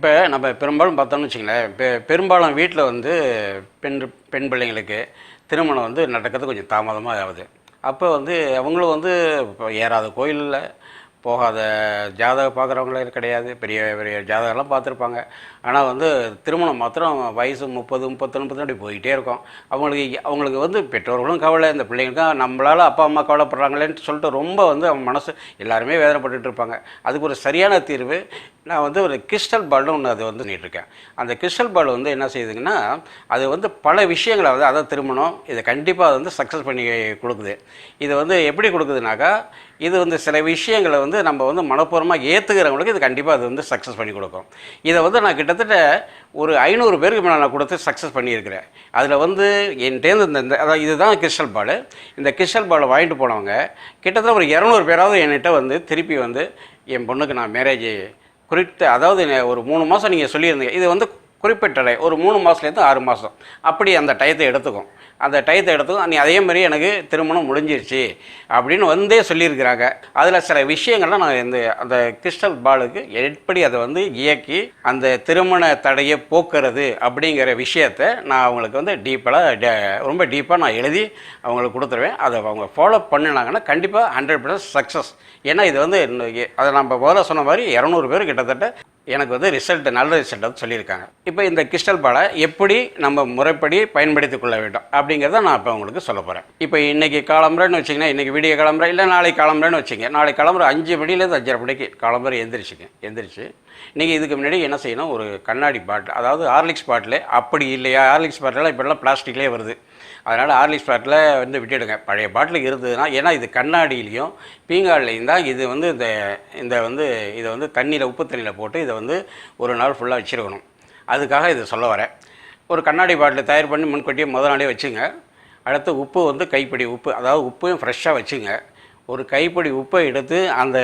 இப்போ நம்ம பெரும்பாலும் பார்த்தோம்னு வச்சுங்களேன் பெ பெரும்பாலும் வீட்டில் வந்து பெண் பெண் பிள்ளைங்களுக்கு திருமணம் வந்து நடக்கிறது கொஞ்சம் தாமதமாக ஆகுது அப்போ வந்து அவங்களும் வந்து இப்போ ஏறாத கோயிலில் போகாத ஜாதகம் பார்க்குறவங்களே கிடையாது. பெரிய பெரிய ஜாதகம்லாம் பார்த்துருப்பாங்க. ஆனால் வந்து திருமணம் மாத்திரம் வயசு முப்பது முப்பத்தொன்று முப்பத்தி அப்படி போயிட்டே இருக்கும். அவங்களுக்கு அவங்களுக்கு வந்து பெற்றோர்களும் கவலை இந்த பிள்ளைங்களுக்கும் நம்மளால் அப்பா அம்மா கவலைப்படுறாங்களேன்னு சொல்லிட்டு ரொம்ப வந்து அவங்க மனசு எல்லாருமே வேதனைப்பட்டுட்டு இருப்பாங்க. அதுக்கு ஒரு சரியான தீர்வு. நான் வந்து ஒரு கிறிஸ்டல் பால்னு ஒன்று அது வந்து இருக்கேன். அந்த கிறிஸ்டல் பால் வந்து என்ன செய்யுதுங்கன்னா அது வந்து பல விஷயங்களை வந்து அதான் திருமணம் இதை கண்டிப்பாக வந்து சக்ஸஸ் பண்ணி கொடுக்குது. இதை வந்து எப்படி கொடுக்குதுனாக்கா இது வந்து சில விஷயங்களை வந்து நம்ம வந்து மனப்பூர்வமாக ஏற்றுக்கிறவங்களுக்கு இது கண்டிப்பாக அது வந்து சக்ஸஸ் பண்ணி கொடுக்கும். இதை வந்து நான் கிட்டத்தட்ட ஒரு ஐநூறு பேருக்கு மேலே நான் கொடுத்து சக்ஸஸ் பண்ணியிருக்கிறேன். அதில் வந்து என்கிட்டேருந்து இந்த இந்த அதாவது இதுதான் கிறிஸ்டல் பால் இந்த கிறிஸ்டல் பாலை வாங்கிட்டு போனவங்க கிட்டத்தட்ட ஒரு இரநூறு பேராவது என்கிட்ட வந்து திருப்பி வந்து என் பொண்ணுக்கு நான் மேரேஜ் குறித்து அதாவது ஒரு மூணு மாதம் நீங்கள் சொல்லியிருந்தீங்க. இது வந்து குறிப்பிட்ட ஒரு மூணு மாதத்துலேருந்து ஆறு மாதம் அப்படி அந்த டயத்தை எடுத்துக்கும். அந்த டயத்தை எடுத்தும் நீ அதே மாதிரி எனக்கு திருமணம் முடிஞ்சிருச்சு அப்படின்னு வந்தே சொல்லியிருக்கிறாங்க. அதில் சில விஷயங்கள்லாம் நான் இந்த அந்த கிறிஸ்டல் பாலுக்கு எப்படி அதை வந்து இயக்கி அந்த திருமண தடையை போக்குறது அப்படிங்கிற விஷயத்தை நான் அவங்களுக்கு வந்து டீப்பாக ரொம்ப டீப்பாக நான் எழுதி அவங்களுக்கு கொடுத்துருவேன். அதை அவங்க ஃபாலோ பண்ணினாங்கன்னா கண்டிப்பாக ஹண்ட்ரட் பர்சன்ட் சக்ஸஸ் ஏன்னா இது வந்து அதை நம்ம முதல்ல சொன்ன மாதிரி இரநூறு பேர் கிட்டத்தட்ட எனக்கு வந்து ரிசல்ட் நல்ல ரிசல்ட் வந்து சொல்லியிருக்காங்க. இப்போ இந்த கிறிஸ்டல் பாலை எப்படி நம்ம முறைப்படி பயன்படுத்திக் கொள்ள வேண்டும் அப்படிங்கிறத நான் இப்போ உங்களுக்கு சொல்ல போகிறேன் இப்போ இன்னைக்கு காலம்புறன்னு வச்சிங்கன்னா இன்றைக்கி விடிய கிளம்புற இல்லை நாளைக்கு கிளம்புறேன்னு வச்சுங்க நாளைக்கு கிளம்புற அஞ்சு மணிலேருந்து அஞ்சரை மணிக்கு கிளம்புற எந்திரிச்சுங்க எந்திரிச்சு நீங்கள் இதுக்கு முன்னாடி என்ன செய்யணும்? ஒரு கண்ணாடி பாட்டில் அதாவது ஹார்லிக்ஸ் பாட்டில் அப்படி இல்லையா? ஹார்லிக்ஸ் பாட்டிலாம் இப்போல்லாம் பிளாஸ்டிக்லேயே வருது. அதனால் ஹார்லிக்ஸ் பாட்டில் வந்து விட்டுடுங்க. பழைய பாட்டில் இருந்ததுன்னா ஏன்னா இது கண்ணாடியிலையும் பீங்கால்லையும் தான் இது வந்து இந்த இந்த வந்து இதை வந்து தண்ணியில் உப்பு தண்ணியில் போட்டு இதை வந்து ஒரு நாள் ஃபுல்லாக வச்சுருக்கணும். அதுக்காக இதை சொல்ல வரேன். ஒரு கண்ணாடி பாட்டில் தயார் பண்ணி முன்கூட்டியே முதல் நாளே வச்சுங்க. அடுத்து உப்பு வந்து கைப்பிடி உப்பு அதாவது உப்பையும் ஃப்ரெஷ்ஷாக வச்சுங்க. ஒரு கைப்பிடி உப்பை எடுத்து அந்த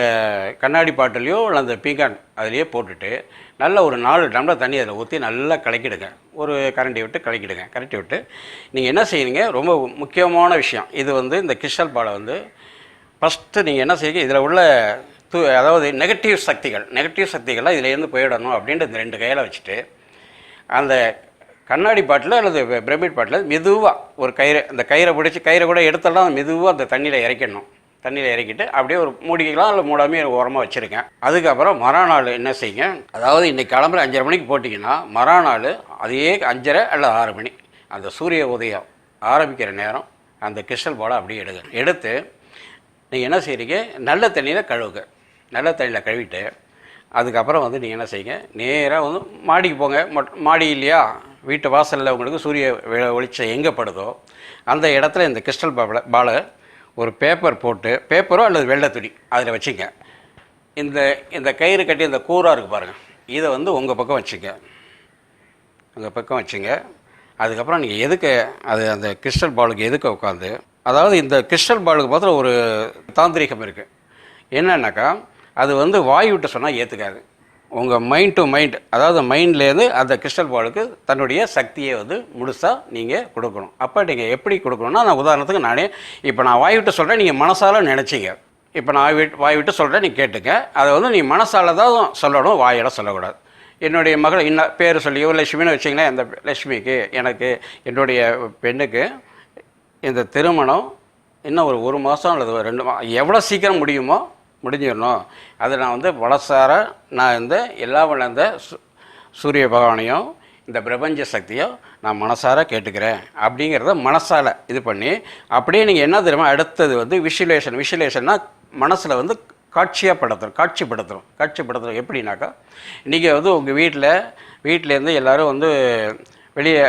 கண்ணாடி பாட்டிலையோ இல்லை அந்த பீங்கான் அதுலேயோ போட்டுட்டு நல்ல ஒரு நாலு டம்ளர் தண்ணி அதில் ஊற்றி நல்லா கலக்கிடுங்க. ஒரு கரண்டி விட்டு கலக்கிடுங்க. கரண்டி விட்டு நீங்கள் என்ன செய்யுங்க ரொம்ப முக்கியமான விஷயம். இது வந்து இந்த கிறிஸ்டல் பாலை வந்து ஃபஸ்ட்டு நீங்கள் என்ன செய்யுங்க? இதில் உள்ள தூ அதாவது நெகட்டிவ் சக்திகள் நெகட்டிவ் சக்திகள்லாம் இதுலேருந்து போயிடணும் அப்படின்ட்டு இந்த ரெண்டு கையில் வச்சுட்டு அந்த கண்ணாடி பாட்டில் அல்லது பிரமிட் பாட்டில் மெதுவாக ஒரு கயிறை அந்த கயிறை பிடிச்சி கயிறை கூட எடுத்தெல்லாம் மெதுவாக அந்த தண்ணியில் இறக்கணும். தண்ணியில் இறக்கிட்டு அப்படியே ஒரு மூடிக்கலாம் இல்லை மூடாமே ஓரமாக வச்சுருக்கேன். அதுக்கப்புறம் மறுநாள் என்ன செய்யுங்க? அதாவது இன்றைக்கி கிளம்புற அஞ்சரை மணிக்கு போட்டிங்கன்னா மறுநாள் அதே அஞ்சரை அல்லது ஆறு மணி. அந்த சூரிய உதயம் ஆரம்பிக்கிற நேரம் அந்த கிறிஸ்டல் பாலை அப்படியே எடுங்க. எடுத்து நீங்கள் என்ன செய்கிறீங்க நல்ல தண்ணியில் கழுவுங்க. நல்ல தண்ணியில் கழுவிட்டு அதுக்கப்புறம் வந்து நீங்கள் என்ன செய்யுங்க? நேராக வந்து மாடிக்கு போங்க. மாடி இல்லையா? வீட்டு வாசலில் உங்களுக்கு சூரிய வெளிச்சம் எங்கே படுதோ அந்த இடத்துல இந்த கிறிஸ்டல் பாலை பாலை ஒரு பேப்பர் போட்டு பேப்பரோ அல்லது வெள்ளை துணி அதில் வச்சுங்க. இந்த இந்த கயிறு கட்டி இந்த கூராக இருக்குது பாருங்கள் இதை வந்து உங்கள் பக்கம் வச்சுங்க. உங்கள் பக்கம் வச்சுங்க. அதுக்கப்புறம் நீங்கள் எதுக்கு அது அந்த கிறிஸ்டல் பாலுக்கு எதுக்கு உட்காந்து அதாவது இந்த கிறிஸ்டல் பாலுக்கு மாத்திரம் ஒரு தாந்திரிகம் இருக்குது என்னன்னாக்கா அது வந்து வாய் விட்டு சொன்னால் ஏற்றுக்காது உங்கள் மைண்ட் டு மைண்ட் அதாவது மைண்ட்லேருந்து அந்த கிறிஸ்டல் பாலுக்கு தன்னுடைய சக்தியை வந்து முழுசாக நீங்கள் கொடுக்கணும். அப்போ நீங்கள் எப்படி கொடுக்கணும்னா நான் உதாரணத்துக்கு நானே இப்போ நான் வாய் விட்டு சொல்கிறேன் நீங்கள் மனசால நினச்சிங்க. இப்போ நான் விட்டு வாய் விட்டு சொல்கிறேன் நீ கேட்டுக்க. அதை வந்து நீ மனசால தான் சொல்லணும் வாயால் சொல்லக்கூடாது. என்னுடைய மகள் இன்ன பேர் சொல்லியோ லட்சுமின்னு வச்சிங்கன்னா இந்த லட்சுமிக்கு எனக்கு என்னுடைய பெண்ணுக்கு இந்த திருமணம் இன்னும் ஒரு ஒரு மாதம் அல்லது ரெண்டு மா எவ்வளோ சீக்கிரம் முடியுமோ முடிஞ்சிடணும். அதை நான் வந்து வளசார நான் இந்த எல்லா வளர்ந்த சு- சூரிய பகவானையும் இந்த பிரபஞ்ச சக்தியும் நான் மனசார கேட்டுக்கிறேன். அப்படிங்கிறத மனசால் இது பண்ணி அப்படியே நீங்கள் என்ன தெரியுமா அடுத்தது வந்து விஷுலேஷன் விஷுலேஷன்னா மனசில் வந்து காட்சியாக படுத்துறோம் காட்சிப்படுத்துகிறோம் காட்சிப்படுத்துகிறோம் எப்படின்னாக்கா நீங்கள் வந்து உங்கள் வீட்டில் வீட்டிலேருந்து எல்லோரும் வந்து வெளியே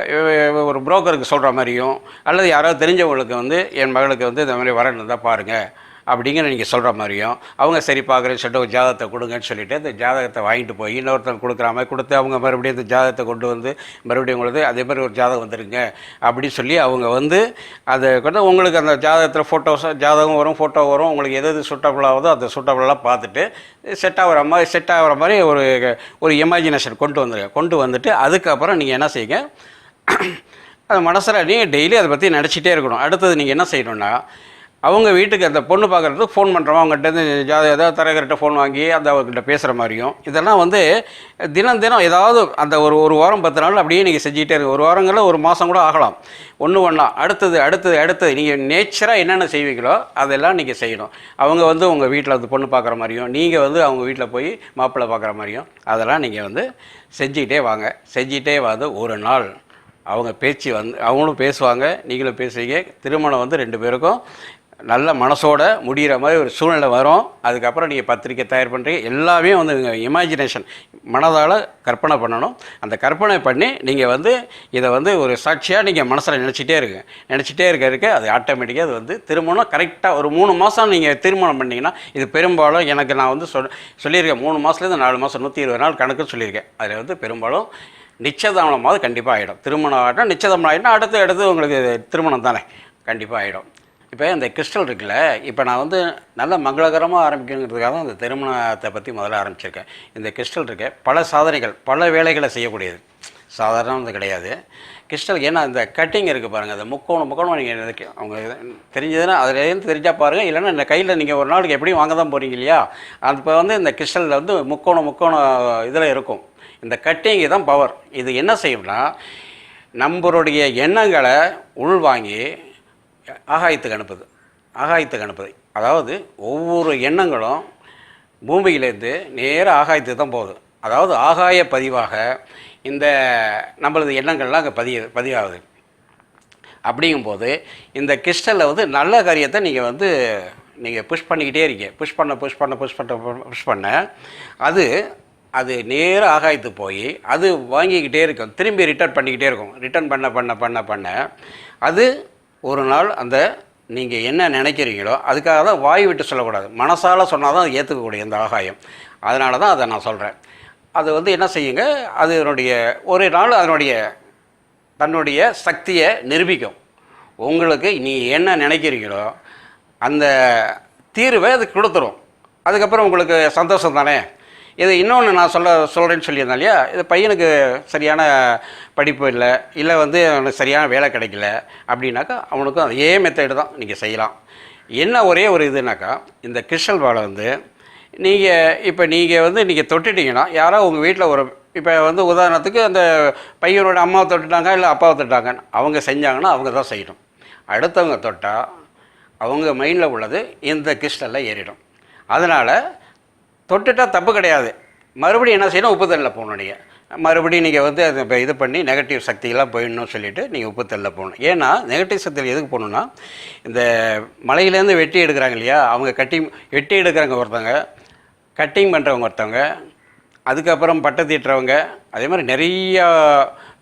ஒரு புரோக்கருக்கு சொல்கிற மாதிரியும் அல்லது யாராவது தெரிஞ்சவங்களுக்கு வந்து என் மகளுக்கு வந்து இந்த மாதிரி வரணும் தான் பாருங்கள் அப்படிங்கிற நீங்கள் சொல்கிற மாதிரியும் அவங்க சரி பார்க்குறேன்னு சொல்லிட்டு ஒரு ஜாதகத்தை கொடுங்கன்னு சொல்லிட்டு அந்த ஜாதகத்தை வாங்கிட்டு போய் இன்னொருத்தர் கொடுக்குற மாதிரி கொடுத்து அவங்க மறுபடியும் அந்த ஜாதகத்தை கொண்டு வந்து மறுபடியும் உங்களுக்கு அதே மாதிரி ஒரு ஜாதகம் வந்துருங்க அப்படின்னு சொல்லி அவங்க வந்து அதை கொண்டு உங்களுக்கு அந்த ஜாதகத்தில் ஃபோட்டோஸ் ஜாதகம் வரும் ஃபோட்டோ வரும் உங்களுக்கு எது எது சூட்டபுள் ஆகுதோ அந்த சூட்டபுளாக பார்த்துட்டு செட் ஆகிற மாதிரி செட் ஆகிற மாதிரி ஒரு ஒரு இமேஜினேஷன் கொண்டு வந்துருங்க. கொண்டு வந்துட்டு அதுக்கப்புறம் நீங்கள் என்ன செய்யுங்க? அது மனசில் நீங்கள் டெய்லி அதை பற்றி நினச்சிட்டே இருக்கணும். அடுத்தது நீங்கள் என்ன செய்யணும்னா அவங்க வீட்டுக்கு அந்த பொண்ணு பார்க்குறது ஃபோன் பண்ணுறோம் அவங்ககிட்ட இருந்து ஏதாவது தரகர்கிட்ட ஃபோன் வாங்கி அந்த அவர்கிட்ட பேசுகிற மாதிரியும். இதெல்லாம் வந்து தினம் தினம் ஏதாவது அந்த ஒரு ஒரு வாரம் பத்து நாள் அப்படியே நீங்கள் செஞ்சுக்கிட்டே இருக்கு ஒரு வாரங்களில் ஒரு மாதம் கூட ஆகலாம். ஒன்று ஒன்றா அடுத்தது அடுத்தது அடுத்தது. நீங்கள் நேச்சராக என்னென்ன செய்வீங்களோ அதெல்லாம் நீங்கள் செய்யணும். அவங்க வந்து உங்கள் வீட்டில் வந்து பொண்ணு பார்க்குற மாதிரியும் நீங்கள் வந்து அவங்க வீட்டில் போய் மாப்பிள்ளை பார்க்குற மாதிரியும் அதெல்லாம் நீங்கள் வந்து செஞ்சுக்கிட்டே வாங்க. செஞ்சுக்கிட்டே வந்து ஒரு நாள் அவங்க பேச்சு வந்து அவங்களும் பேசுவாங்க நீங்களும் பேசுவீங்க. திருமணம் வந்து ரெண்டு பேருக்கும் நல்ல மனசோட முடிகிற மாதிரி ஒரு சூழ்நிலை வரும். அதுக்கப்புறம் நீங்கள் பத்திரிக்கை தயார் பண்ணுறீங்க எல்லாமே வந்து இமேஜினேஷன் மனதால் கற்பனை பண்ணணும். அந்த கற்பனை பண்ணி நீங்கள் வந்து இதை வந்து ஒரு சாட்சியாக நீங்கள் மனசில் நினச்சிட்டே இருங்க. நினச்சிட்டே இருக்க இருக்க அது ஆட்டோமேட்டிக்காக அது வந்து திருமணம் கரெக்டாக ஒரு மூணு மாதம் நீங்கள் திருமணம் பண்ணிங்கன்னா இது பெரும்பாலும் எனக்கு நான் வந்து சொல் சொல்லியிருக்கேன். மூணு மாதத்துலேருந்து நாலு மாதம் நூற்றி இருபது நாள் கணக்கு சொல்லியிருக்கேன். அதில் வந்து பெரும்பாலும் நிச்சயதாமலமாவது கண்டிப்பாக ஆகிடும் திருமணம் ஆகிடும் நிச்சயதாமலம் ஆகிடும் அடுத்து அடுத்து உங்களுக்கு திருமணம் தானே. கண்டிப்பாக ஆகிடும் இப்போ அந்த கிறிஸ்டல் இருக்குல்ல இப்போ நான் வந்து நல்ல மங்களகரமாக ஆரம்பிக்கணுங்கிறதுக்காக தான் அந்த திருமணத்தை பற்றி முதல்ல ஆரம்பிச்சிருக்கேன். இந்த கிறிஸ்டல் இருக்க பல சாதனைகள் பல வேலைகளை செய்யக்கூடியது. சாதாரணம் வந்து கிடையாது. கிறிஸ்டல் ஏன்னா இந்த கட்டிங் இருக்குது பாருங்கள் அந்த முக்கோணம் முக்கோணம் நீங்கள் அவங்க தெரிஞ்சதுன்னா அதுலேருந்து தெரிஞ்சால் பாருங்கள் இல்லைன்னா இந்த கையில் நீங்கள் ஒரு நாளுக்கு எப்படியும் வாங்க தான் போகிறீங்க இல்லையா? அது இப்போ வந்து இந்த கிறிஸ்டலில் வந்து முக்கோணம் முக்கோணம் இதில் இருக்கும். இந்த கட்டிங் தான் பவர். இது என்ன செய்யும்னா நம்மளுடைய எண்ணங்களை உள்வாங்கி ஆகாயத்துக்கு அனுப்புது. ஆகாயத்துக்கு அனுப்புது. அதாவது ஒவ்வொரு எண்ணங்களும் பூமியிலேருந்து நேராக ஆகாயத்துக்கு தான் போகுது. அதாவது ஆகாய பதிவாக இந்த நம்மளது எண்ணங்கள்லாம் அங்கே பதிய பதிவாகுது. அப்படிங்கும்போது இந்த கிறிஸ்டலில் வந்து நல்ல காரியத்தை நீங்கள் வந்து நீங்கள் புஷ் பண்ணிக்கிட்டே இருக்கீங்க. புஷ் பண்ண புஷ் பண்ண புஷ் பண்ண புஷ் பண்ண அது அது நேராக ஆகாயத்துக்கு போய் அது வாங்கிக்கிட்டே இருக்கும். திரும்பி ரிட்டர்ன் பண்ணிக்கிட்டே இருக்கும். ரிட்டர்ன் பண்ண பண்ண பண்ண பண்ண. அது ஒரு நாள் அந்த நீங்கள் என்ன நினைக்கிறீங்களோ அதுக்காக தான் வாய் விட்டு சொல்லக்கூடாது. மனசால் சொன்னால் தான் அது ஏற்றுக்கக்கூடிய இந்த ஆகாயம். அதனால தான் அதை நான் சொல்கிறேன் அது வந்து என்ன செய்யுங்க? அதனுடைய ஒரு நாள் அதனுடைய தன்னுடைய சக்தியை நிரூபிக்கும். உங்களுக்கு நீ என்ன நினைக்கிறீங்களோ அந்த தீர்வை அது கொடுத்துரும். அதுக்கப்புறம் உங்களுக்கு சந்தோஷம் தானே? இது இன்னொன்று நான் சொல்ல சொல்கிறேன்னு சொல்லியிருந்தேன் இல்லையா? இது பையனுக்கு சரியான படிப்பு இல்லை இல்லை வந்து அவனுக்கு சரியான வேலை கிடைக்கல அப்படின்னாக்கா அவனுக்கும் அதே மெத்தடு தான் நீங்கள் செய்யலாம். என்ன ஒரே ஒரு இதுனாக்கா இந்த கிறிஸ்டல் பாலை வந்து நீங்கள் இப்போ நீங்கள் வந்து நீங்கள் தொட்டுட்டிங்கன்னா யாரோ உங்கள் வீட்டில் ஒரு இப்போ வந்து உதாரணத்துக்கு அந்த பையனோட அம்மாவை தொட்டுட்டாங்க இல்லை அப்பாவை தொட்டாங்கன்னு அவங்க செஞ்சாங்கன்னா அவங்க தான் செய்யணும். அடுத்தவங்க தொட்டால் அவங்க மைண்டில் உள்ளது இந்த கிறிஸ்டலில் ஏறிடும். அதனால் தொட்டுட்டால் தப்பு கிடையாது. மறுபடியும் என்ன செய்யணும்? உப்பு தண்ணியில் போகணும் நீங்கள் மறுபடியும் நீங்கள் வந்து அதை இப்போ இது பண்ணி நெகட்டிவ் சக்தியெல்லாம் போயிடணும்னு சொல்லிவிட்டு நீங்கள் உப்பு தள்ள போகணும் ஏன்னா நெகட்டிவ் சக்தியில் எதுக்கு போகணுன்னா இந்த மலையிலேருந்து வெட்டி எடுக்கிறாங்க இல்லையா? அவங்க கட்டிங் வெட்டி எடுக்கிறவங்க ஒருத்தவங்க கட்டிங் பண்ணுறவங்க ஒருத்தவங்க அதுக்கப்புறம் பட்டை தீட்டுறவங்க அதே மாதிரி நிறையா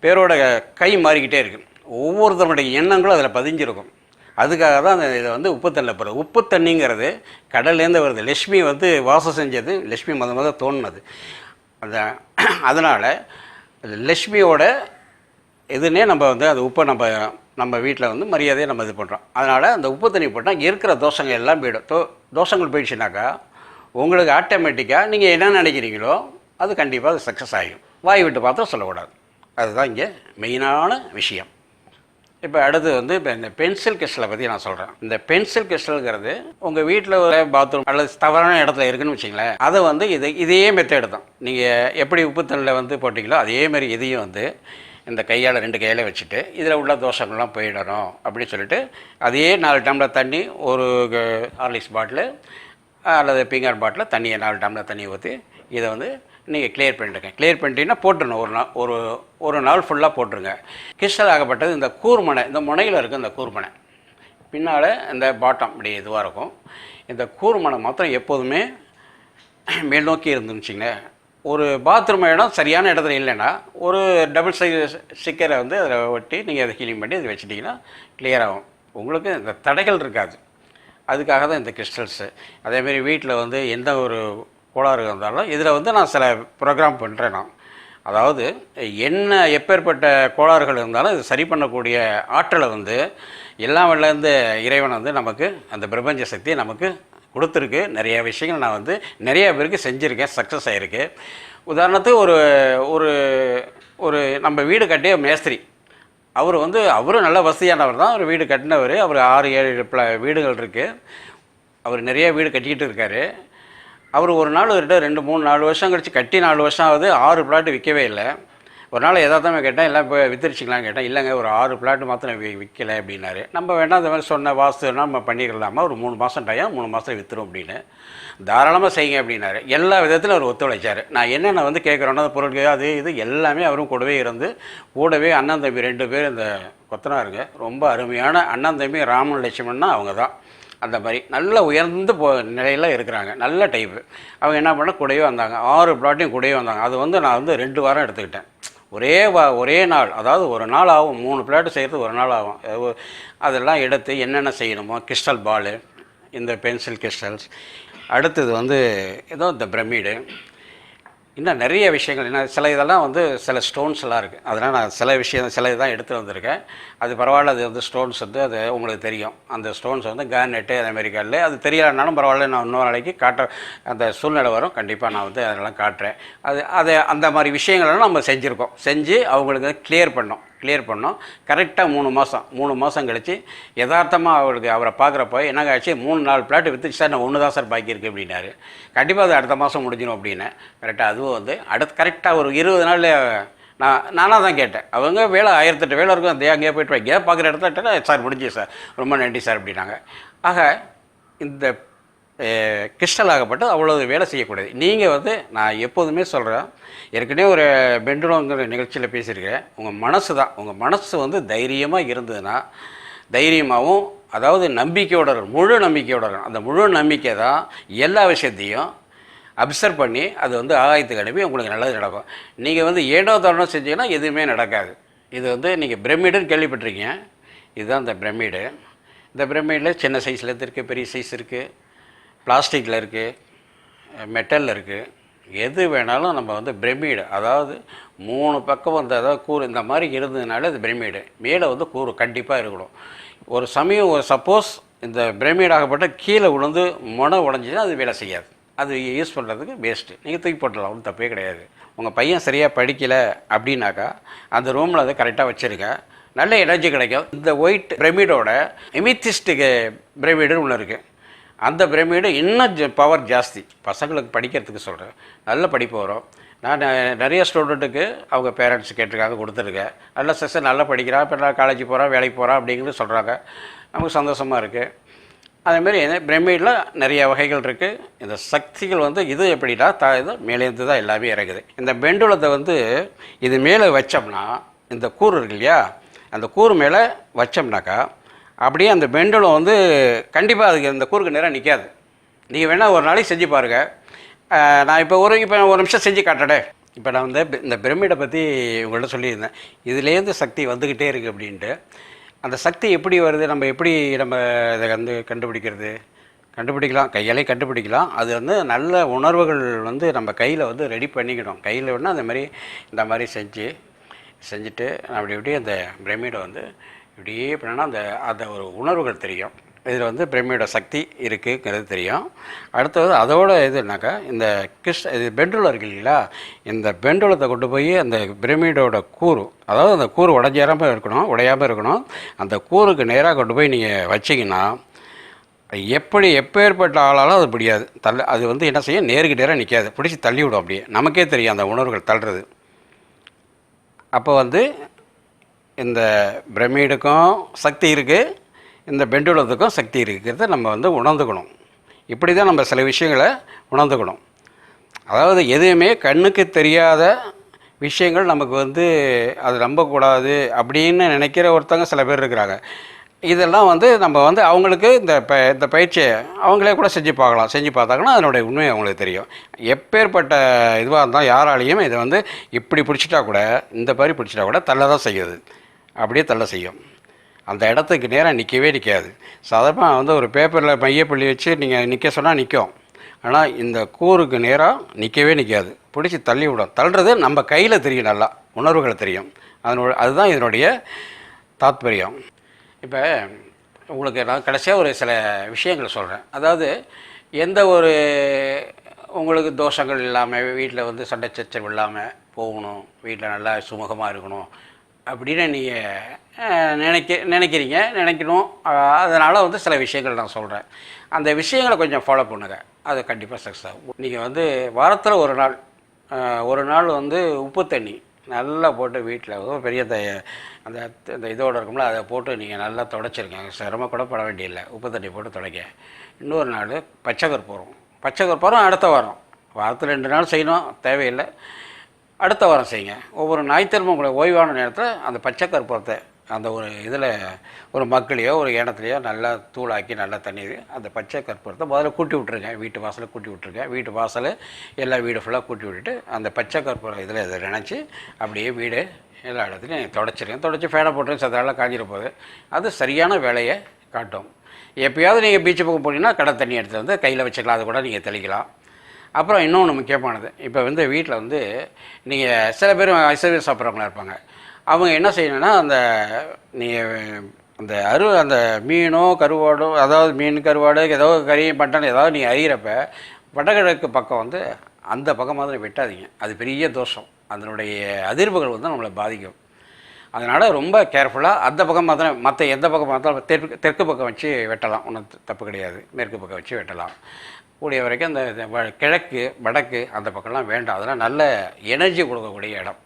பேரோட கை மாறிக்கிட்டே இருக்கு. ஒவ்வொருத்தருடைய எண்ணங்களும் அதில் பதிஞ்சிருக்கும். அதுக்காக தான் அந்த இதை வந்து உப்பு தண்ணியில் போகிறது உப்பு தண்ணிங்கிறது கடல்லேருந்து வருது. லட்சுமி வந்து வாசம் செஞ்சது. லட்சுமி மொதல் மொதல் தோணுனது. அந்த அதனால் லக்ஷ்மியோட இதுனே நம்ம வந்து அந்த உப்பை நம்ம நம்ம வீட்டில் வந்து மரியாதையை நம்ம இது பண்ணுறோம் அதனால் அந்த உப்பு தண்ணி போட்டால் இருக்கிற தோஷங்கள் எல்லாம் போயிடும். தோ தோஷங்கள் போயிடுச்சுனாக்கா உங்களுக்கு ஆட்டோமேட்டிக்காக நீங்கள் என்ன நினைக்கிறீங்களோ அது கண்டிப்பாக அது சக்ஸஸ் ஆகிடும். வாய் விட்டு பார்த்தா சொல்லக்கூடாது. அதுதான் இங்கே மெயினான விஷயம். இப்போ அடுத்து வந்து இப்போ இந்த பென்சில் கிறிஸ்டலை பற்றி நான் சொல்கிறேன் இந்த பென்சில் கிறிஸ்டலுங்கிறது உங்கள் வீட்டில் ஒரு பாத்ரூம் அல்லது தவறான இடத்துல இருக்குன்னு வச்சிங்களேன் அதை வந்து இது இதே மெத்தேடு தான். நீங்கள் எப்படி உப்பு தண்ணியில் வந்து போட்டிங்களோ அதே மாதிரி இதையும் வந்து இந்த கையால் ரெண்டு கையால் வச்சுட்டு இதில் உள்ள தோஷங்கள்லாம் போயிடணும் அப்படின்னு சொல்லிட்டு அதே நாலு டம்ளர் தண்ணி ஒரு ஹார்லிக்ஸ் பாட்டிலு அல்லது பிங்கர் பாட்டில் தண்ணியை நாலு டம்ளர் தண்ணி ஊற்றி இதை வந்து நீங்கள் கிளியர் பண்ணிட்டுங்க கிளியர் பண்ணிட்டீங்கன்னா போட்டுருணும் ஒரு நாள் ஒரு ஒரு நாள் ஃபுல்லாக போட்டுருங்க. கிறிஸ்டல் ஆகப்பட்டது இந்த கூர்மனை இந்த முனையில் இருக்குது இந்த கூர்மனை. பின்னால் இந்த பாட்டம் இப்படி இதுவாக இருக்கும். இந்த கூர்மனை மாத்திரம் எப்போதுமே மேல் நோக்கி இருந்துச்சுங்க ஒரு பாத்ரூம் இடம் சரியான இடத்துல இல்லைன்னா ஒரு டபுள் சைஸ் ஸ்டிக்கரை வந்து அதில் ஒட்டி நீங்கள் அதை க்ளீன் பண்ணி அதை வச்சிட்டிங்கன்னா clear ஆகும். உங்களுக்கு இந்த தடைகள் இருக்காது. அதுக்காக தான் இந்த கிறிஸ்டல்ஸு அதேமாரி வீட்டில் வந்து எந்த ஒரு கோளாறுகள் இருந்தாலும் இதில் வந்து நான் சில ப்ரோக்ராம் பண்ணுறேன் நான். அதாவது என்ன எப்பேற்பட்ட கோளாறுகள் இருந்தாலும் இது சரி பண்ணக்கூடிய ஆற்றலை வந்து எல்லாம் வல்லேருந்து இறைவன் வந்து நமக்கு அந்த பிரபஞ்ச சக்தியை நமக்கு கொடுத்துருக்கு. நிறைய விஷயங்கள் நான் வந்து நிறைய பேருக்கு செஞ்சுருக்கேன் சக்ஸஸ் ஆகிருக்கு உதாரணத்துக்கு ஒரு ஒரு ஒரு நம்ம வீடு கட்டிய மேஸ்திரி. அவர் வந்து அவரும் நல்ல வசதியானவர் தான். அவர் வீடு கட்டினவர் அவர் ஆறு ஏழு பிள வீடுகள் இருக்குது அவர் நிறைய வீடு கட்டிக்கிட்டு இருக்காரு. அவர் ஒரு நாள் ரெண்டு ரெண்டு மூணு நாலு வருஷம் கழிச்சு கட்டி நாலு வருஷம் ஆகுது ஆறு பிளாட் விற்கவே இல்லை. ஒரு நாள் எதார்த்தமாக கேட்டேன் எல்லாம் இப்போ வித்துருச்சிங்களான்னு கேட்டேன். இல்லைங்க ஒரு ஆறு பிளாட் மாத்திரம் வி விற்கலை அப்படின்னாரு. நம்ம வேணால் அந்த மாதிரி சொன்ன வாஸ்துனா நம்ம பண்ணிடலாமா ஒரு மூணு மாதம் டயம் மூணு மாதம் விற்றுரும் அப்படின்னு. தாராளமாக செய்யுங்க அப்படின்னாரு. எல்லா விதத்திலும் அவர் ஒத்துழைச்சார். நான் என்னென்ன வந்து கேட்குறேன்னா பொருட்கள் அது இது எல்லாமே அவரும் கூடவே இருந்து கூடவே அண்ணன் தம்பி ரெண்டு பேர் இந்த கொத்தனாருங்க ரொம்ப அருமையான அண்ணன் தம்பி ராமன் லட்சுமணன்னா அவங்க தான். அந்த மாதிரி நல்ல உயர்ந்து போ நிலையில் இருக்கிறாங்க. நல்ல டைப்பு அவங்க என்ன பண்ண கூடவே வந்தாங்க. ஆறு பிளாட்டையும் கூடவே வந்தாங்க. அது வந்து நான் வந்து ரெண்டு வாரம் எடுத்துக்கிட்டேன். ஒரே வா ஒரே நாள் அதாவது ஒரு நாள் ஆகும். மூணு பிளாட் செய்கிறது ஒரு நாள் ஆகும். அதெல்லாம் எடுத்து என்னென்ன செய்யணுமோ கிறிஸ்டல் பாலு இந்த பென்சில் கிறிஸ்டல்ஸ் அடுத்தது வந்து ஏதோ இந்த பிரமிடு இன்னும் நிறைய விஷயங்கள் என்ன சில இதெல்லாம் வந்து சில ஸ்டோன்ஸ் எல்லாம் இருக்குது அதெல்லாம் நான் சில விஷயம் சில இதான் எடுத்து வந்திருக்கேன். அது பரவாயில்ல அது வந்து ஸ்டோன்ஸ் வந்து அது உங்களுக்கு தெரியும். அந்த ஸ்டோன்ஸ் வந்து கார்னெட்டு அதே மாதிரி கல் அது தெரியலனாலும் பரவாயில்ல நான் இன்னொரு நாளைக்கு காட்ட அந்த சூழ்நிலை வரும். கண்டிப்பாக நான் வந்து அதெல்லாம் காட்டுறேன். அது அதை அந்த மாதிரி விஷயங்களெல்லாம் நம்ம செஞ்சுருக்கோம். செஞ்சு அவங்களுக்கு கிளியர் பண்ணோம். கிளியர் பண்ணோம். கரெக்டாக மூணு மாதம் மூணு மாதம் கழிச்சு யதார்த்தமாக அவருக்கு அவரை பார்க்குறப்ப என்னங்க ஆச்சு? மூணு நாலு பிளாட் விற்றுச்சு சார் நான் ஒன்று தான் சார் பாக்கி இருக்குது அப்படின்னாரு. கண்டிப்பாக அது அடுத்த மாதம் முடிஞ்சிடும் அப்படின்னு. கரெக்டாக அதுவும் வந்து அடுத்து கரெக்டாக ஒரு இருபது நாள் நான் நானாக தான் கேட்டேன். அவங்க வேலை ஆயிரத்தெட்டு வேலை இருக்கும். அந்த அங்கேயே போயிட்டு வைக்க பார்க்குற இடத்துல சார் முடிஞ்சு சார். ரொம்ப நன்றி சார் அப்படின்னாங்க. ஆக இந்த கிறிஸ்டல் ஆகப்பட்டு அவ்வளோ வேலை செய்யக்கூடாது நீங்கள் வந்து நான் எப்போதுமே சொல்கிறேன் ஏற்கனவே ஒரு பெண்டுலோங்கிற நிகழ்ச்சியில் பேசியிருக்கேன் உங்கள் மனசு தான். உங்கள் மனசு வந்து தைரியமாக இருந்ததுன்னா தைரியமாகவும் அதாவது நம்பிக்கையோட இருக்கணும். முழு நம்பிக்கையோட இருக்கணும். அந்த முழு நம்பிக்கை தான் எல்லா விஷயத்தையும் அப்சர்வ் பண்ணி அது வந்து ஆகாயத்துக்கு அனுப்பி உங்களுக்கு நல்லது நடக்கும். நீங்கள் வந்து ஏனோ தானோ செஞ்சீங்கன்னா எதுவுமே நடக்காது. இது வந்து நீங்கள் பிரமிடுன்னு கேள்விப்பட்டிருக்கீங்க. இதுதான் இந்த பிரமிடு. இந்த பிரமிடில் சின்ன சைஸில் இருக்குது பெரிய சைஸ் இருக்குது பிளாஸ்டிக்கில் இருக்குது மெட்டலில் இருக்குது எது வேணாலும் நம்ம வந்து பிரமிடு. அதாவது மூணு பக்கம் வந்து அதாவது கூறு இந்த மாதிரி இருந்ததுனால இது பிரமிடு. மேலே வந்து கூறு கண்டிப்பாக இருக்கணும். ஒரு சமயம் ஒரு சப்போஸ் இந்த பிரமிடாகப்பட்ட கீழே விழுந்து முனை உடஞ்சின்னா அது வேலை செய்யாது. அது யூஸ் பண்ணுறதுக்கு வேஸ்ட்டு நீங்கள் தூக்கி போட்டுடலாம் ஒன்றும் தப்பே கிடையாது. உங்கள் பையன் சரியாக படிக்கலை அப்படின்னாக்கா அந்த ரூமில் அதை கரெக்டாக வச்சுருங்க. நல்ல எனர்ஜி கிடைக்கும். இந்த ஒயிட் பிரமிடோட எமித்திஸ்டுக்கு பிரமிடுன்னு ஒன்று இருக்குது அந்த பிரமிடு இன்னும் பவர் ஜாஸ்தி. பசங்களுக்கு படிக்கிறதுக்கு சொல்கிறேன் நல்ல படிப்பு வரும். நான் நிறைய ஸ்டூடெண்ட்டுக்கு அவங்க பேரண்ட்ஸ் கேட்டிருக்காங்க கொடுத்துருக்கேன். நல்ல செஷன் நல்லா படிக்கிறான் இப்போ நான் காலேஜ் போகிறான் வேலைக்கு போகிறான் அப்படிங்கிறது சொல்கிறாங்க நமக்கு சந்தோஷமாக இருக்குது அதேமாரி பிரமிடில் நிறைய வகைகள் இருக்குது இந்த சக்திகள் வந்து இது எப்படின்னா த இது மேலேருந்து தான் எல்லாமே இறங்குது. இந்த பெண்டுலத்தை வந்து இது மேலே வச்சோம்னா இந்த கூறு இருக்கு இல்லையா? அந்த கூறு மேலே வச்சோம்னாக்கா அப்படியே அந்த பெண்டலும் வந்து கண்டிப்பாக அதுக்கு இந்த கூறுக்கு நேரம் நிற்காது நீங்கள் வேணால் ஒரு நாளைக்கு செஞ்சு பாருங்கள் நான் இப்போ ஒரு இப்போ ஒரு நிமிஷம் செஞ்சு காட்டுறேன். இப்போ நான் வந்து இந்த பிரமிடை பற்றி உங்கள்கிட்ட சொல்லியிருந்தேன். இதுலேருந்து சக்தி வந்துக்கிட்டே இருக்குது அப்படின்ட்டு. அந்த சக்தி எப்படி வருது? நம்ம எப்படி நம்ம இதை வந்து கண்டுபிடிக்கிறது? கண்டுபிடிக்கலாம். கையாலே கண்டுபிடிக்கலாம். அது வந்து நல்ல உணர்வுகள் வந்து நம்ம கையில் வந்து ரெடி பண்ணிக்கணும். கையில் வேணால் அந்த மாதிரி இந்த மாதிரி செஞ்சு செஞ்சுட்டு அப்படி இப்படி அந்த பிரமிடை வந்து இப்படியே பண்ணால் அந்த அந்த ஒரு உணர்வுகள் தெரியும். இதில் வந்து பிரமியோட சக்தி இருக்குங்கிறது தெரியும். அடுத்தது அதோட இதுனாக்கா இந்த கிருஷ்ண இது பெண்டுலம் இருக்கு இல்லைங்களா? இந்த பெண்டுலத்தை கொண்டு போய் அந்த பிரமிடோட கூறு அதாவது அந்த கூறு உடஞ்சாமல் இருக்கணும் உடையாமல் இருக்கணும். அந்த கூறுக்கு நேராக கொண்டு போய் நீங்கள் வச்சிங்கன்னா எப்படி எப்பேற்பட்ட ஆளாலும் அது பிடியாது தள்ள அது வந்து என்ன செய்யும்? நேருக்கு நேராக நிற்காது பிடிச்சி தள்ளிவிடும் அப்படியே. நமக்கே தெரியும் அந்த உணர்வுகள் தள்ளுறது. அப்போ வந்து இந்த பிரமிடுக்கும் சக்தி இருக்குது இந்த பெண்டுலத்துக்கும் சக்தி இருக்கிறத நம்ம வந்து உணர்ந்துக்கணும். இப்படி தான் நம்ம சில விஷயங்களை உணர்ந்துக்கணும். அதாவது எதுவுமே கண்ணுக்கு தெரியாத விஷயங்கள் நமக்கு வந்து அது நம்பக்கூடாது அப்படின்னு நினைக்கிற ஒருத்தவங்க சில பேர் இருக்கிறாங்க. இதெல்லாம் வந்து நம்ம வந்து அவங்களுக்கு இந்த ப இந்த பயிற்சியை அவங்களே கூட செஞ்சு பார்க்கலாம். செஞ்சு பார்த்தாங்கன்னா அதனுடைய உண்மை அவங்களுக்கு தெரியும். எப்பேற்பட்ட இதுவாக இருந்தால் யாராலையும் இதை வந்து இப்படி பிடிச்சிட்டா கூட இந்த மாதிரி பிடிச்சிட்டா கூட தள்ள தான் செய்யுது. அப்படியே தள்ள செய்யும். அந்த இடத்துக்கு நேராக நிற்கவே நிற்காது சாதாரணமாக வந்து ஒரு பேப்பரில் மையப்பள்ளி வச்சு நீங்கள் நிற்க சொன்னால் நிற்கும் ஆனால் இந்த கூறுக்கு நேராக நிற்கவே நிற்காது பிடிச்சி தள்ளி விடும். தள்ளுறது நம்ம கையில் தெரியும் நல்லா. உணர்வுகள் தெரியும். அதனோட அதுதான் இதனுடைய தாத்பரியம். இப்போ உங்களுக்கு நான் கடைசியாக ஒரு சில விஷயங்கள் சொல்கிறேன் அதாவது எந்த ஒரு உங்களுக்கு தோஷங்கள் இல்லாமல் வீட்டில் வந்து சண்டை சச்சரவு இல்லாமல் போகணும். வீட்டில் நல்லா சுமூகமாக இருக்கணும். அப்படின்னு நீங்கள் நினைக்க நினைக்கிறீங்க நினைக்கணும். அதனால் வந்து சில விஷயங்கள் நான் சொல்கிறேன் அந்த விஷயங்களை கொஞ்சம் ஃபாலோ பண்ணுங்கள் அது கண்டிப்பாக சக்ஸஸ் ஆகும். நீங்கள் வந்து வாரத்தில் ஒரு நாள் ஒரு நாள் வந்து உப்பு தண்ணி நல்லா போட்டு வீட்டில் பெரிய த அந்த அந்த இதோடு இருக்கும்ல அதை போட்டு நீங்கள் நல்லா தொடச்சிருக்கேன் சிரமம் கூட பட வேண்டியதில்லை. உப்பு தண்ணி போட்டு துடைக்க இன்னொரு நாள் பச்சை கற்பூரம். பச்சை கற்பூரம் அடுத்த வாரம். வாரத்தில் ரெண்டு நாள் செய்யணும். தேவையில்லை. அடுத்த வாரம் செய்யுங்க. ஒவ்வொரு ஞாயிற்றுக்கிழமை உங்களுக்கு ஓய்வான நேரத்தில் அந்த பச்சை கற்பூரத்தை அந்த ஒரு இதில் ஒரு மக்களையோ ஒரு ஏனத்துலையோ நல்லா தூளாக்கி நல்லா தண்ணி அந்த பச்சை கற்பூரத்தை முதல்ல கூட்டி விட்ருங்க வீட்டு வாசலில் கூட்டி விட்ருங்க வீட்டு வாசல் எல்லா வீடு ஃபுல்லாக கூட்டி விட்டுட்டு அந்த பச்சை கற்பூரம் இதில் இதை நினச்சி அப்படியே வீடு எல்லா இடத்துலையும் தொடச்சிருங்க. தொடச்சி ஃபேனை போட்டு சதாலாம் காஞ்சிட போகுது. அது சரியான வேலையை காட்டும். எப்பயாவது நீங்கள் பீச்சு பக்கம் போனீங்கன்னா கடை தண்ணி எடுத்து வந்து கையில் வச்சுக்கலாம். அது கூட நீங்கள் தெளிக்கலாம். அப்புறம் இன்னொன்று முக்கியமானது. இப்போ வந்து வீட்டில் வந்து நீங்கள் சில பேர் ஐசர்வீஸ் சாப்பிட்றவங்களா இருப்பாங்க. அவங்க என்ன செய்யணும்னா அந்த நீங்கள் அந்த அரு அந்த மீனோ கருவாடோ அதாவது மீன் கருவாடு ஏதோ கறி மட்டன் ஏதாவது நீங்கள் அறிகிறப்ப வடகிழக்கு பக்கம் வந்து அந்த பக்கம் மாதிரி வெட்டாதீங்க. அது பெரிய தோஷம். அதனுடைய அதிர்வுகள் வந்து நம்மளை பாதிக்கும். அதனால் ரொம்ப கேர்ஃபுல்லாக அந்த பக்கம் மாத்திரம் மற்ற எந்த பக்கம் பார்த்தாலும் தெற்கு தெற்கு பக்கம் வச்சு வெட்டலாம். ஒன்றும் தப்பு கிடையாது. மேற்கு பக்கம் வச்சு வெட்டலாம். கூடிய வரைக்கும் அந்த வ- கிழக்கு வடக்கு அந்த பக்கம்லாம் வேண்டாம். அதெல்லாம் நல்ல எனர்ஜி கொடுக்கக்கூடிய இடம்.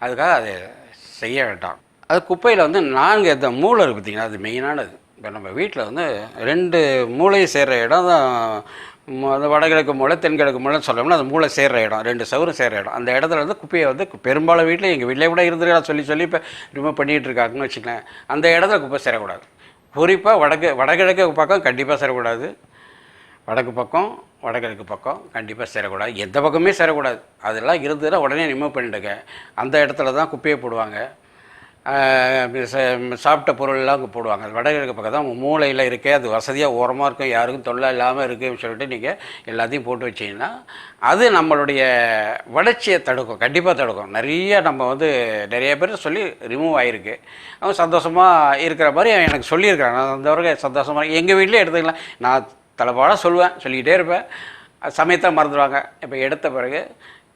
அதுக்காக அது செய்ய வேண்டாம். அது குப்பையில் வந்து நான்கு இந்த மூளை இருக்குது பார்த்தீங்கன்னா அது மெயினானது. இப்போ நம்ம வீட்டில் வந்து ரெண்டு மூளையும் சேர்கிற இடம் தான் அந்த வடகிழக்கு மூளை தென்கிழக்கு மூளைன்னு சொல்லணும்னா அது மூளை சேர்கிற இடம் ரெண்டு சவரும் சேர்கிற இடம். அந்த இடத்துல வந்து குப்பையை வந்து பெரும்பாலும் வீட்டில் எங்கள் வீட்டில் கூட இருந்துருக்கா சொல்லி சொல்லி இப்போ ரிமூவ் பண்ணிகிட்டு இருக்காங்கன்னு வச்சுக்கலாம் அந்த இடத்துல குப்பை சேரக்கூடாது. குறிப்பாக வடக்கு வடகிழக்கு பக்கம் கண்டிப்பாக சேரக்கூடாது. வடக்கு பக்கம் வடகிழக்கு பக்கம் கண்டிப்பாக சேரக்கூடாது. எந்த பக்கமே சேரக்கூடாது. அதெல்லாம் இருந்ததுன்னா உடனே ரிமூவ் பண்ணிடுங்க. அந்த இடத்துல தான் குப்பையை போடுவாங்க. ச- சாப்பிட்ட பொருள்லாம் அங்கே போடுவாங்க வடகிழக்கு பக்கம் தான் மூளையில் இருக்கே அது வசதியாக ஓரமாக இருக்கும் யாருக்கும் தொல்லை இல்லாமல் இருக்குன்னு சொல்லிட்டு நீங்கள் எல்லாத்தையும் போட்டு வச்சிங்கன்னா அது நம்மளுடைய வளர்ச்சியை தடுக்கும். கண்டிப்பாக தடுக்கும். நிறைய நம்ம வந்து நிறைய பேர் சொல்லி ரிமூவ் ஆகிருக்கு அவங்க சந்தோஷமாக இருக்கிற மாதிரி எனக்கு சொல்லியிருக்கிறாங்க நான் அந்த வரைக்கும் சந்தோஷமாக எங்கள் வீட்டிலே எடுத்துக்கலாம். நான் தலைப்பாடாக சொல்லுவேன் சொல்லிக்கிட்டே இருப்பேன். சமயத்தை மறந்துடுவாங்க. இப்போ எடுத்த பிறகு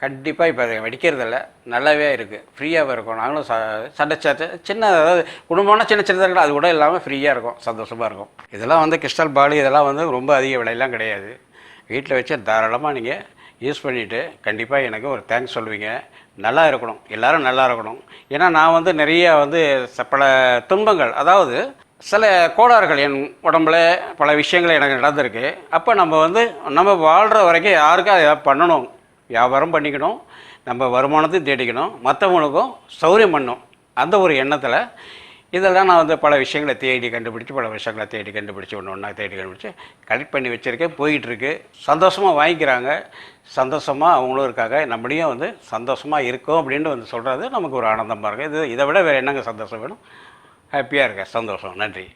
கண்டிப்பாக இப்போ அதை வெடிக்கிறதில்ல. நல்லாவே இருக்குது ஃப்ரீயாகவே இருக்கும். நாங்களும் ச சண்டை சாட்டு சின்ன அதாவது குடும்பம்னா சின்ன சின்னதாக இருக்கும் அது கூட இல்லாமல் ஃப்ரீயாக இருக்கும். சந்தோஷமாக இருக்கும். இதெல்லாம் வந்து கிறிஸ்டல் பாலி இதெல்லாம் வந்து ரொம்ப அதிக விலையெல்லாம் கிடையாது. வீட்டில் வச்சு தாராளமாக நீங்கள் யூஸ் பண்ணிவிட்டு கண்டிப்பாக எனக்கு ஒரு தேங்க்ஸ் சொல்லுவீங்க. நல்லா இருக்கணும். எல்லோரும் நல்லா இருக்கணும். ஏன்னா நான் வந்து நிறைய வந்து பல துன்பங்கள் அதாவது சில கோளாறுகள் என் உடம்புல பல விஷயங்கள் எனக்கு நடந்திருக்கு. அப்போ நம்ம வந்து நம்ம வாழ்கிற வரைக்கும் யாருக்கும் அதை பண்ணணும். வியாபாரம் பண்ணிக்கணும். நம்ம வருமானத்தையும் தேடிக்கணும். மற்றவங்களுக்கும் சௌரியம் பண்ணும் அந்த ஒரு எண்ணத்தில் இதெல்லாம் நான் வந்து பல விஷயங்களை தேடி கண்டுபிடிச்சி பல விஷயங்களை தேடி கண்டுபிடிச்சி ஒன்று ஒன்றா தேடி கண்டுபிடிச்சி கலெக்ட் பண்ணி வச்சுருக்கேன். போயிட்டுருக்கு. சந்தோஷமாக வாங்கிக்கிறாங்க. சந்தோஷமாக அவங்களும் இருக்காங்க. நம்மளையும் வந்து சந்தோஷமாக இருக்கோம் அப்படின்னு வந்து சொல்கிறது நமக்கு ஒரு ஆனந்தமாக இருக்குது இது இதை விட வேறு என்னங்க சந்தோஷம் வேணும்? ஹாப்பியாக இருக்கேன் சந்தோஷம். நன்றி.